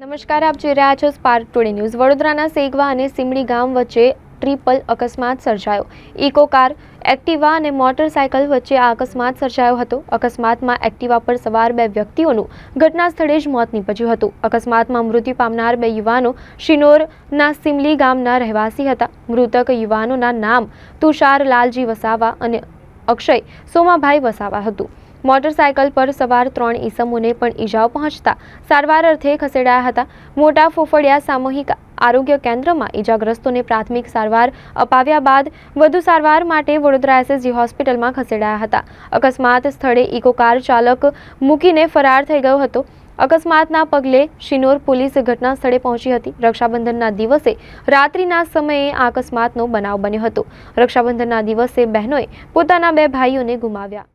નમસ્કાર, આપ જોઈ રહ્યા છો સ્પાર્ક ટુડે ન્યૂઝ વડોદરાના સેગવા અને સિમડી ગામ વચ્ચે ટ્રિપલ અકસ્માત સર્જાયો. ઇકો કાર, એક્ટિવા અને મોટરસાયકલ વચ્ચે આ અકસ્માત સર્જાયો હતો. અકસ્માતમાં એક્ટિવા પર સવાર બે વ્યક્તિઓનું ઘટના સ્થળે જ મોત નીપજ્યું હતું. અકસ્માતમાં મૃત્યુ પામનાર બે યુવાનો શિનોરના સિમલી ગામના રહેવાસી હતા. મૃતક યુવાનોના નામ તુષાર લાલજી વસાવા અને અક્ષય સોમાભાઈ વસાવા હતું. મોટરસાયકલ પર સવાર ત્રણ ઈસમોને પણ ઈજાઓ પહોંચતા સારવાર અર્થે ખસેડાયા હતા. મોટા ફોફડિયા સામૂહિક આરોગ્ય કેન્દ્રમાં ઈજાગ્રસ્તોને પ્રાથમિક સારવાર અપાવ્યા બાદ વધુ સારવાર માટે વડોદરા એસએસજી હોસ્પિટલમાં ખસેડાયા હતા. અકસ્માત સ્થળે ઇકો કાર ચાલક મૂકીને ફરાર થઈ ગયો હતો. અકસ્માતના પગલે શિનોર પોલીસ ઘટના સ્થળે પહોંચી હતી. રક્ષાબંધનના દિવસે રાત્રિના સમયે આ અકસ્માતનો બનાવ બન્યો હતો. રક્ષાબંધનના દિવસે બહેનોએ પોતાના બે ભાઈઓને ગુમાવ્યા.